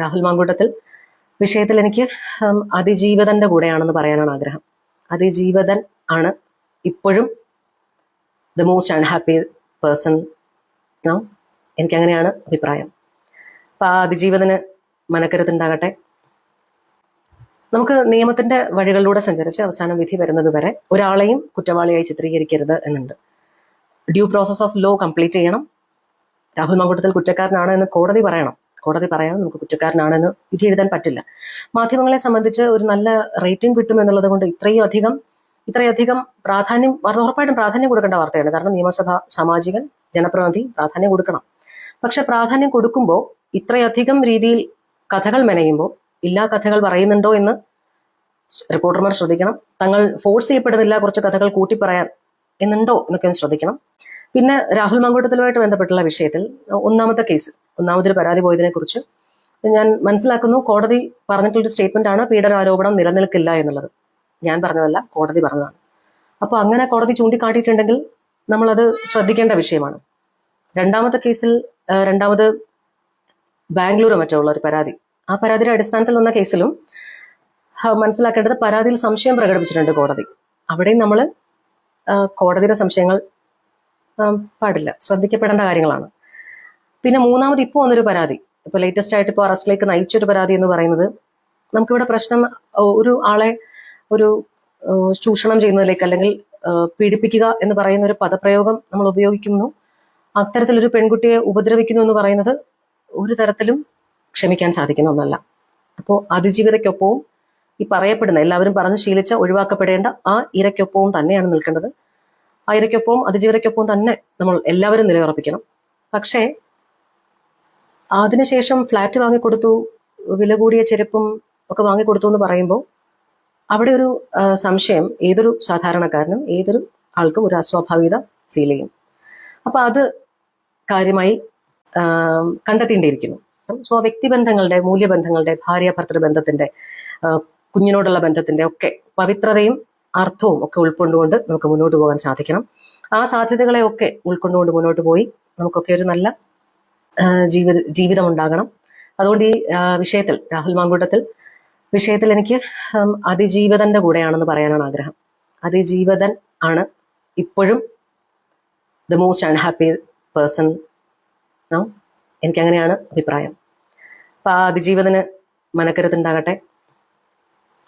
രാഹുൽ മാങ്കൂട്ടത്തിൽ. വിഷയത്തിൽ എനിക്ക് അതിജീവിതന്റെ കൂടെയാണെന്ന് പറയാനാണ് ആഗ്രഹം. അതിജീവിതൻ ആണ് ഇപ്പോഴും ദ മോസ്റ്റ് അൺഹാപ്പി പേഴ്സൺ എനിക്കങ്ങനെയാണ് അഭിപ്രായം. അപ്പൊ ആ അതിജീവിതന് മനക്കരുത്തുണ്ടാകട്ടെ. നമുക്ക് നിയമത്തിന്റെ വഴികളിലൂടെ സഞ്ചരിച്ച് അവസാനം വിധി വരുന്നത് വരെ ഒരാളെയും കുറ്റവാളിയായി ചിത്രീകരിക്കരുത് എന്നുണ്ട്. Due process of law complete ചെയ്യണം. രാഹുൽ മാങ്കൂട്ടത്തിൽ കുറ്റക്കാരനാണ് എന്ന് കോടതി പറയണം. കോടതി പറയാതെ നമുക്ക് കുറ്റക്കാരനാണെന്ന് വിധി എഴുതാൻ പറ്റില്ല. മാധ്യമങ്ങളെ സംബന്ധിച്ച് ഒരു നല്ല റേറ്റിംഗ് കിട്ടും എന്നുള്ളത് കൊണ്ട് ഇത്രയും അധികം ഇത്രയധികം പ്രാധാന്യം ഉറപ്പായിട്ടും പ്രാധാന്യം കൊടുക്കേണ്ട വാർത്തയാണ്. കാരണം നിയമസഭ സാമാജികൻ ജനപ്രതിനിധി പ്രാധാന്യം കൊടുക്കണം. പക്ഷെ പ്രാധാന്യം കൊടുക്കുമ്പോൾ ഇത്രയധികം രീതിയിൽ കഥകൾ മെനയുമ്പോൾ ഇല്ലാ കഥകൾ പറയുന്നുണ്ടോ എന്ന് റിപ്പോർട്ടർമാർ ശ്രദ്ധിക്കണം. തങ്ങൾ ഫോഴ്സ് ചെയ്യപ്പെടുന്നില്ല കുറച്ച് കഥകൾ കൂട്ടി പറയാൻ എന്നുണ്ടോ എന്നൊക്കെ ശ്രദ്ധിക്കണം. പിന്നെ രാഹുൽ മങ്കൂട്ടത്തിലുമായിട്ട് ബന്ധപ്പെട്ടുള്ള വിഷയത്തിൽ ഒന്നാമത്തെ കേസ് ഒന്നാമതൊരു പരാതി പോയതിനെ കുറിച്ച് ഞാൻ മനസ്സിലാക്കുന്നു. കോടതി പറഞ്ഞിട്ടുള്ളൊരു സ്റ്റേറ്റ്മെന്റ് ആണ് പീഡനാരോപണം നിലനിൽക്കില്ല എന്നുള്ളത്. ഞാൻ പറഞ്ഞതല്ല കോടതി പറഞ്ഞതാണ്. അപ്പോൾ അങ്ങനെ കോടതി ചൂണ്ടിക്കാട്ടിയിട്ടുണ്ടെങ്കിൽ നമ്മളത് ശ്രദ്ധിക്കേണ്ട വിഷയമാണ്. രണ്ടാമത്തെ കേസിൽ രണ്ടാമത് ബാംഗ്ലൂർ മറ്റോ ഉള്ള ഒരു പരാതി. ആ പരാതിയുടെ അടിസ്ഥാനത്തിൽ വന്ന കേസിലും മനസ്സിലാക്കേണ്ടത് പരാതിയിൽ സംശയം പ്രകടിപ്പിച്ചിട്ടുണ്ട് കോടതി. അവിടെയും നമ്മൾ കോടതിയുടെ സംശയങ്ങൾ പാടില്ല. ശ്രദ്ധിക്കപ്പെടേണ്ട കാര്യങ്ങളാണ്. പിന്നെ മൂന്നാമത് ഇപ്പോൾ വന്നൊരു പരാതി. ഇപ്പൊ ലേറ്റസ്റ്റ് ആയിട്ട് ഇപ്പോൾ അറസ്റ്റിലേക്ക് നയിച്ചൊരു പരാതി എന്ന് പറയുന്നത് നമുക്കിവിടെ പ്രശ്നം ഒരു ആളെ ഒരു ചൂഷണം ചെയ്യുന്നതിലേക്ക് അല്ലെങ്കിൽ പീഡിപ്പിക്കുക എന്ന് പറയുന്ന ഒരു പദപ്രയോഗം നമ്മൾ ഉപയോഗിക്കുന്നു. അത്തരത്തിലൊരു പെൺകുട്ടിയെ ഉപദ്രവിക്കുന്നു എന്ന് പറയുന്നത് ഒരു തരത്തിലും ക്ഷമിക്കാൻ സാധിക്കുന്ന ഒന്നല്ല. അപ്പോൾ അതിജീവിതയ്ക്കൊപ്പവും ഈ പറയപ്പെടുന്ന എല്ലാവരും പറഞ്ഞ് ശീലിച്ച ഒഴിവാക്കപ്പെടേണ്ട ആ ഇരയ്ക്കൊപ്പവും തന്നെയാണ് നിൽക്കേണ്ടത്. ആ ഇരയ്ക്കൊപ്പവും അതിജീവിതയ്ക്കൊപ്പവും തന്നെ നമ്മൾ എല്ലാവരും നിലയുറപ്പിക്കണം. പക്ഷേ അതിനുശേഷം ഫ്ലാറ്റ് വാങ്ങിക്കൊടുത്തു വില കൂടിയ ചെരുപ്പും ഒക്കെ വാങ്ങിക്കൊടുത്തു എന്ന് പറയുമ്പോൾ അവിടെ ഒരു സംശയം ഏതൊരു സാധാരണക്കാരനും ഏതൊരു ആൾക്കും ഒരു അസ്വാഭാവികത ഫീൽ ചെയ്യും. അപ്പൊ അത് കാര്യമായി കണ്ടെത്തേണ്ടിയിരിക്കുന്നു. സോ വ്യക്തിബന്ധങ്ങളുടെ മൂല്യബന്ധങ്ങളുടെ ഭാര്യ ഭർത്തൃ ബന്ധത്തിന്റെ കുഞ്ഞിനോടുള്ള ബന്ധത്തിന്റെ ഒക്കെ പവിത്രതയും അർത്ഥവും ഒക്കെ ഉൾക്കൊണ്ടുകൊണ്ട് നമുക്ക് മുന്നോട്ട് പോകാൻ സാധിക്കണം. ആ സാധ്യതകളെ ഒക്കെ ഉൾക്കൊണ്ടുകൊണ്ട് മുന്നോട്ട് പോയി നമുക്കൊക്കെ ഒരു നല്ല ജീവിത ജീവിതം ഉണ്ടാകണം അതുകൊണ്ട് ഈ വിഷയത്തിൽ രാഹുൽ മാങ്കൂട്ടത്തിൽ വിഷയത്തിൽ എനിക്ക് അതിജീവിതന്റെ കൂടെയാണെന്ന് പറയാനാണ് ആഗ്രഹം. അതിജീവിതൻ ആണ് ഇപ്പോഴും ദ മോസ്റ്റ് അൺഹാപ്പി പേഴ്സൺ എനിക്കങ്ങനെയാണ് അഭിപ്രായം. അപ്പൊ ആ അതിജീവിതന് മനക്കരുത്തുണ്ടാകട്ടെ.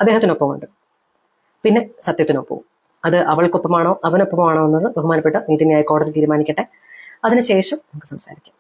അദ്ദേഹത്തിനൊപ്പമുണ്ട്. പിന്നെ സത്യത്തിനൊപ്പവും. അത് അവൾക്കൊപ്പമാണോ അവനൊപ്പമാണോ എന്നത് ബഹുമാനപ്പെട്ട നീതിന്യായ കോടതി തീരുമാനിക്കട്ടെ. അതിനുശേഷം നമുക്ക് സംസാരിക്കാം.